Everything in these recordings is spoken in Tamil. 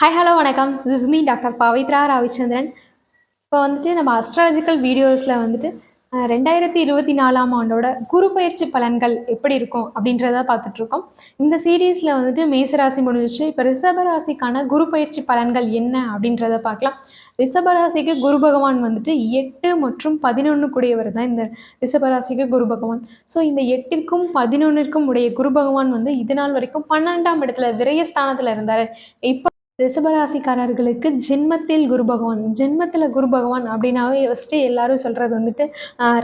ஹாய் ஹலோ வணக்கம். This me doctor Pavithra Ravichandran இப்போ வந்துட்டு நம்ம அஸ்ட்ராலஜிக்கல் வீடியோஸில் வந்துட்டு ரெண்டாயிரத்தி இருபத்தி நாலாம் ஆண்டோட குரு பயிற்சி பலன்கள் எப்படி இருக்கும் அப்படின்றத பார்த்துட்ருக்கோம். இந்த சீரீஸில் வந்துட்டு மேசராசி முடிஞ்சிச்சு. இப்போ ரிஷபராசிக்கான குரு பயிற்சி பலன்கள் என்ன அப்படின்றத பார்க்கலாம். ரிஷபராசிக்கு குரு பகவான் வந்துட்டு எட்டு மற்றும் பதினொன்று கூடியவர் தான் இந்த ரிஷபராசிக்கு குரு பகவான். ஸோ இந்த எட்டிற்கும் பதினொன்றிற்கும் உடைய குரு பகவான் வந்து இது நாள் வரைக்கும் பன்னெண்டாம் இடத்துல விரயஸ்தானத்தில் இருந்தார். இப்போ ரிஷபராசிக்காரர்களுக்கு ஜென்மத்தில் குரு பகவான் ஜென்மத்தில் குரு பகவான் அப்படின்னாவே ஃபஸ்ட்டு எல்லாரும் சொல்கிறது வந்துட்டு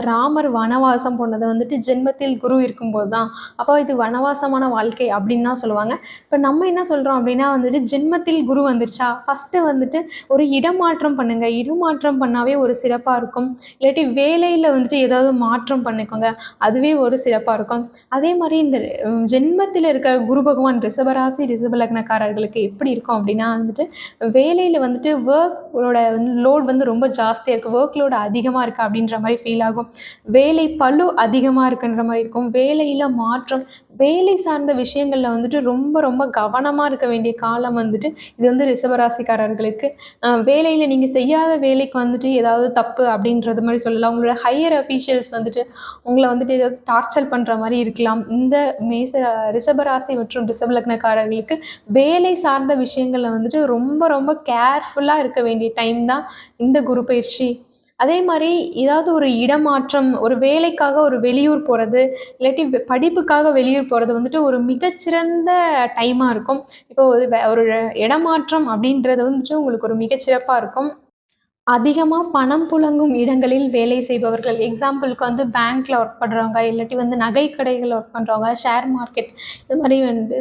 ராமர் வனவாசம் போனது வந்துட்டு ஜென்மத்தில் குரு இருக்கும்போது தான் அப்போ இது வனவாசமான வாழ்க்கை அப்படின்னு தான் சொல்லுவாங்க. இப்போ நம்ம என்ன சொல்கிறோம் அப்படின்னா வந்துட்டு ஜென்மத்தில் குரு வந்துருச்சா? ஃபஸ்ட்டு வந்துட்டு ஒரு இடமாற்றம் பண்ணுங்க. இடமாற்றம் பண்ணாவே ஒரு சிறப்பாக இருக்கும். இல்லாட்டி வேலையில் வந்துட்டு ஏதாவது மாற்றம் பண்ணிக்கோங்க. அதுவே ஒரு சிறப்பாக இருக்கும். அதே மாதிரி இந்த ஜென்மத்தில் இருக்கிற குரு பகவான் ரிஷபராசி ரிஷபலக்னக்காரர்களுக்கு எப்படி இருக்கும் அப்படின்னா வந்துட்டு வேலையில் வந்துட்டு ஒர்க்கோட வந்து லோட் வந்து ரொம்ப ஜாஸ்தியாக இருக்குது ஒர்க் லோடு அதிகமாக இருக்குது அப்படின்ற மாதிரி ஃபீல் ஆகும். வேலை பளு அதிகமாக இருக்குன்ற மாதிரி இருக்கும். வேலையில் மாற்றம் வேலை சார்ந்த விஷயங்களில் வந்துட்டு ரொம்ப ரொம்ப கவனமாக இருக்க வேண்டிய காலம் வந்துட்டு இது வந்து ரிசவராசிக்காரர்களுக்கு வேலையில் நீங்கள் செய்யாத வேலைக்கு வந்துட்டு ஏதாவது தப்பு அப்படின்றது மாதிரி சொல்லலாம். உங்களோட ஹையர் அஃபீஷியல்ஸ் வந்துட்டு உங்களை வந்துட்டு ஏதாவது டார்ச்சர் பண்ணுற மாதிரி இருக்கலாம். இந்த மேச ரிஷபராசி மற்றும் ரிஷப லக்னக்காரர்களுக்கு வேலை சார்ந்த விஷயங்களில் வந்துட்டு ரொம்ப ரொம்ப கேர்ஃபுல்லாக இருக்க வேண்டிய டைம் தான் இந்த குரு பயிற்சி. அதே மாதிரி ஏதாவது ஒரு இடமாற்றம் ஒரு வேலைக்காக ஒரு வெளியூர் போகிறது இல்லாட்டி படிப்புக்காக வெளியூர் போகிறது வந்துட்டு ஒரு மிகச்சிறந்த டைமாக இருக்கும். இப்போ ஒரு ஒரு இடமாற்றம் அப்படின்றது வந்துட்டு உங்களுக்கு ஒரு மிகச்சிறப்பாக இருக்கும். அதிகமாக பணம் புழங்கும் இடங்களில் வேலை செய்பவர்கள் எக்ஸாம்பிளுக்கு வந்து பேங்க்கில் ஒர்க் பண்ணுறவங்க இல்லாட்டி வந்து நகை கடைகளில் ஒர்க் பண்ணுறவங்க ஷேர் மார்க்கெட் இது மாதிரி வந்து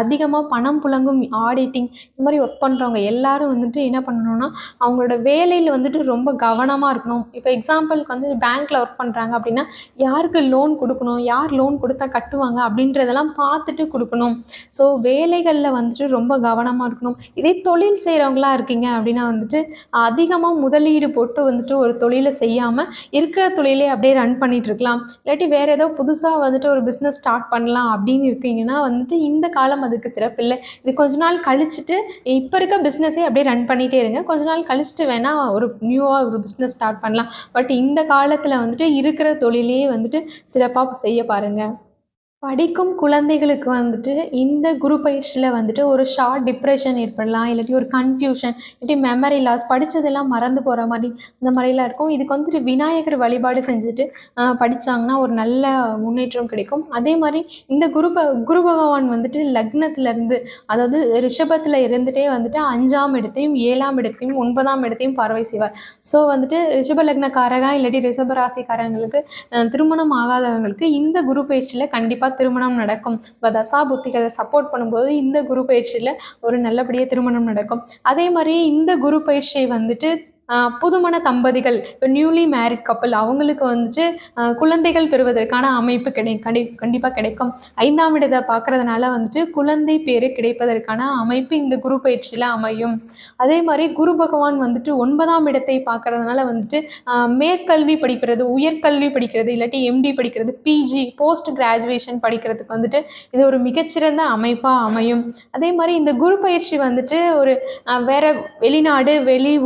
அதிகமாக பணம் புழங்கும் ஆடிட்டிங் இது மாதிரி ஒர்க் பண்ணுறவங்க எல்லாரும் வந்துட்டு என்ன பண்ணணும்னா அவங்களோட வேலையில் வந்துட்டு ரொம்ப கவனமாக இருக்கணும். இப்போ எக்ஸாம்பிளுக்கு வந்து பேங்க்கில் ஒர்க் பண்ணுறாங்க அப்படின்னா யாருக்கு லோன் கொடுக்கணும் யார் லோன் கொடுத்தா கட்டுவாங்க அப்படின்றதெல்லாம் பார்த்துட்டு கொடுக்கணும். ஸோ வேலைகளில் வந்துட்டு ரொம்ப கவனமாக இருக்கணும். இதே தொழில் செய்கிறவங்களா இருக்கீங்க அப்படின்னா வந்துட்டு அதிகமாக முதலீடு போட்டு வந்துட்டு ஒரு தொழிலை செய்யாமல் இருக்கிற தொழிலே அப்படியே ரன் பண்ணிட்டு இருக்கலாம் இல்லாட்டி வேறு ஏதோ புதுசாக வந்துட்டு ஒரு பிஸ்னஸ் ஸ்டார்ட் பண்ணலாம் அப்படின்னு இருக்கீங்கன்னா வந்துட்டு இந்த காலம் அதுக்கு சிறப்பில்லை இது கொஞ்ச நாள் கழிச்சுட்டு இப்போ இருக்க பிஸ்னஸே அப்படியே ரன் பண்ணிகிட்டே இருங்க. கொஞ்ச நாள் கழிச்சுட்டு வேணால் ஒரு நியூவாக ஒரு பிஸ்னஸ் ஸ்டார்ட் பண்ணலாம். பட் இந்த காலத்தில் வந்துட்டு இருக்கிற தொழிலே வந்துட்டு சிறப்பாக செய்ய பாருங்கள் படிக்கும் குழந்தைகளுக்கு வந்துட்டு இந்த குரு பயிற்சியில் வந்துட்டு ஒரு ஷார்ட் டிப்ரெஷன் ஏற்படலாம் இல்லாட்டி ஒரு கன்ஃபியூஷன் இல்லாட்டி மெமரி லாஸ் படித்ததெல்லாம் மறந்து போகிற மாதிரி இந்த மாதிரிலாம் இருக்கும். இதுக்கு வந்துட்டு விநாயகர் வழிபாடு செஞ்சுட்டு படித்தாங்கன்னா படிச்சாங்கன்னா ஒரு நல்ல முன்னேற்றம் கிடைக்கும். அதே மாதிரி இந்த குரு ப குரு பகவான் வந்துட்டு லக்னத்துலேருந்து அதாவது ரிஷபத்தில் இருந்துகிட்டே வந்துட்டு அஞ்சாம் இடத்தையும் ஏழாம் இடத்தையும் ஒன்பதாம் இடத்தையும் பார்வை செய்வார். ஸோ வந்துட்டு ரிஷப லக்னக்காரகா இல்லாட்டி ரிஷப ராசிக்காரங்களுக்கு திருமணம் ஆகாதவங்களுக்கு இந்த குரு பயிற்சியில் கண்டிப்பாக திருமணம் நடக்கும். உங்கள் தசா புத்திகளை சப்போர்ட் பண்ணும்போது இந்த குரு பயிற்சியில் ஒரு நல்லபடியாக திருமணம் நடக்கும். அதே மாதிரி இந்த குரு பயிற்சி வந்துட்டு புதுமண தம்பதிகள் இப்போ நியூலி மேரிட் கப்பல் அவங்களுக்கு வந்துட்டு குழந்தைகள் பெறுவதற்கான அமைப்பு கிடை கண்டி கண்டிப்பாக கிடைக்கும். ஐந்தாம் இடத்தை பார்க்கறதுனால வந்துட்டு குழந்தை பேர் கிடைப்பதற்கான அமைப்பு இந்த குரு பயிற்சியில் அமையும். அதே மாதிரி குரு பகவான் வந்துட்டு ஒன்பதாம் இடத்தை பார்க்கறதுனால வந்துட்டு மேற்கல்வி படிக்கிறது உயர்கல்வி படிக்கிறது இல்லாட்டி எம்டி படிக்கிறது பிஜி போஸ்ட் கிராஜுவேஷன் படிக்கிறதுக்கு வந்துட்டு இது ஒரு மிகச்சிறந்த அமைப்பாக அமையும். அதே மாதிரி இந்த குரு பயிற்சி வந்துட்டு ஒரு வேற வெளிநாடு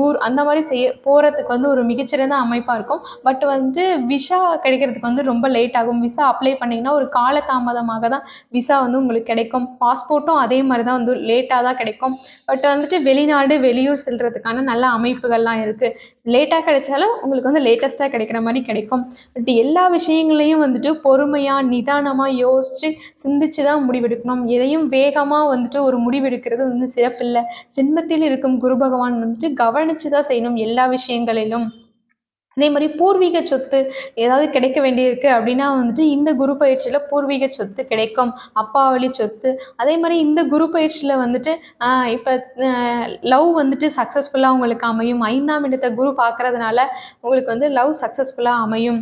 ஊர் அந்த மாதிரி செய்ய போகிறதுக்கு வந்து ஒரு மிகச்சிறந்த அமைப்பாக இருக்கும். பட் வந்து விசா கிடைக்கிறதுக்கு வந்து ரொம்ப லேட் ஆகும். விசா அப்ளை பண்ணிங்கன்னா ஒரு காலதாமதமாக தான் விசா வந்து உங்களுக்கு கிடைக்கும். பாஸ்போர்ட்டும் அதே மாதிரி தான் வந்து லேட்டாக தான் கிடைக்கும். பட் வந்துட்டு வெளிநாடு வெளியூர் செல்கிறதுக்கான நல்ல அமைப்புகள்லாம் இருக்குது லேட்டாக கிடைச்சாலும் உங்களுக்கு வந்து லேட்டஸ்ட்டாக கிடைக்கிற மாதிரி கிடைக்கும். பட் எல்லா விஷயங்களையும் வந்துட்டு பொறுமையாக நிதானமாக யோசித்து சிந்திச்சு தான் முடிவெடுக்கணும். எதையும் வேகமாக வந்துட்டு ஒரு முடிவெடுக்கிறது வந்து சிறப்பில்லை. ஜென்மத்தில் இருக்கும் குரு பகவான் வந்துட்டு கவனித்து தான் செய்யணும் எல்லா விஷயங்களிலும். அதே மாதிரி பூர்வீக சொத்து ஏதாவது கிடைக்க வேண்டியிருக்கு அப்படின்னா வந்துட்டு இந்த குரு பயிற்சியில் பூர்வீக சொத்து கிடைக்கும் அப்பா வழி சொத்து. அதே மாதிரி இந்த குரு பயிற்சியில் வந்துட்டு இப்போ லவ் வந்துட்டு சக்ஸஸ்ஃபுல்லாக உங்களுக்கு அமையும். ஐந்தாம் இடத்தை குரு பார்க்கறதுனால உங்களுக்கு வந்து லவ் சக்ஸஸ்ஃபுல்லாக அமையும்.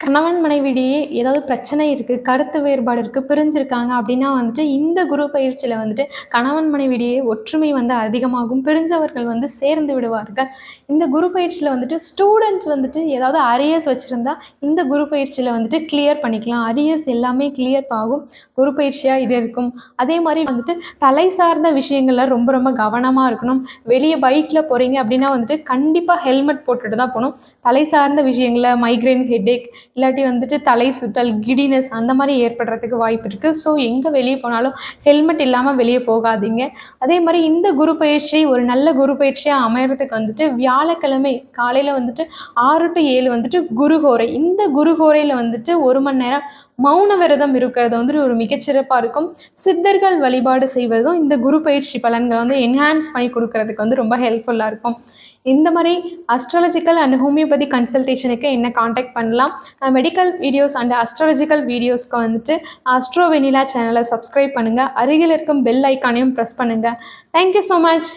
கணவன் மனைவியிடையே ஏதாவது பிரச்சனை இருக்குது கருத்து வேறுபாடு இருக்குது பிரிஞ்சிருக்காங்க அப்படின்னா வந்துட்டு இந்த குரு பயிற்சியில் வந்துட்டு கணவன் மனைவியிடையே ஒற்றுமை வந்து அதிகமாகும் பிரிஞ்சவர்கள் வந்து சேர்ந்து விடுவார்கள். இந்த குரு பயிற்சியில் வந்துட்டு ஸ்டூடெண்ட்ஸ் வந்துட்டு ஏதாவது அரியர்ஸ் வச்சுருந்தா இந்த குரு பயிற்சியில் வந்துட்டு கிளியர் பண்ணிக்கலாம். அரியர்ஸ் எல்லாமே கிளியர் ஆகும். குரு பயிற்சியாக இது இருக்கும். அதே மாதிரி வந்துட்டு தலை சார்ந்த விஷயங்களில் ரொம்ப ரொம்ப கவனமாக இருக்கணும். வெளியே பைக்கில் போகிறீங்க அப்படின்னா வந்துட்டு கண்டிப்பாக ஹெல்மெட் போட்டுட்டு தான் போகணும். தலை சார்ந்த விஷயங்களில் மைக்ரைன் ஹெட்டேக் இல்லாட்டி வந்துட்டு தலை சுற்றல் கிடினஸ் அந்த மாதிரி ஏற்படுறதுக்கு வாய்ப்பு இருக்குது ஸோ எங்கே வெளியே போனாலும் ஹெல்மெட் இல்லாமல் வெளியே போகாதீங்க. அதே மாதிரி இந்த குரு பயிற்சி ஒரு நல்ல குரு பயிற்சியாக அமையறதுக்கு வந்துட்டு வியாழக்கிழமை காலையில் வந்துட்டு ஆறு டு ஏழு வந்துட்டு குருஹோரை இந்த குருஹோரையில் வந்துட்டு ஒரு மணி நேரம் மௌன விரதம் இருக்கிறது வந்து ஒரு மிகச்சிறப்பாக இருக்கும். சித்தர்கள் வழிபாடு செய்வதும் இந்த குரு பயிற்சி பலன்களை வந்து என்ஹான்ஸ் பண்ணி கொடுக்கறதுக்கு வந்து ரொம்ப ஹெல்ப்ஃபுல்லாக இருக்கும். இந்த மாதிரி அஸ்ட்ராலஜிக்கல் அண்ட் ஹோமியோபதி கன்சல்டேஷனுக்கு என்ன காண்டாக்ட் பண்ணலாம்? மெடிக்கல் வீடியோஸ் அண்ட் அஸ்ட்ராலஜிக்கல் வீடியோஸ்க்கு வந்துட்டு அஸ்ட்ரோ வெனிலா சேனலை சப்ஸ்கிரைப் பண்ணுங்கள் அருகில் இருக்கும் பெல் ஐக்கானையும் ப்ரெஸ் பண்ணுங்கள் தேங்க்யூ ஸோ மச்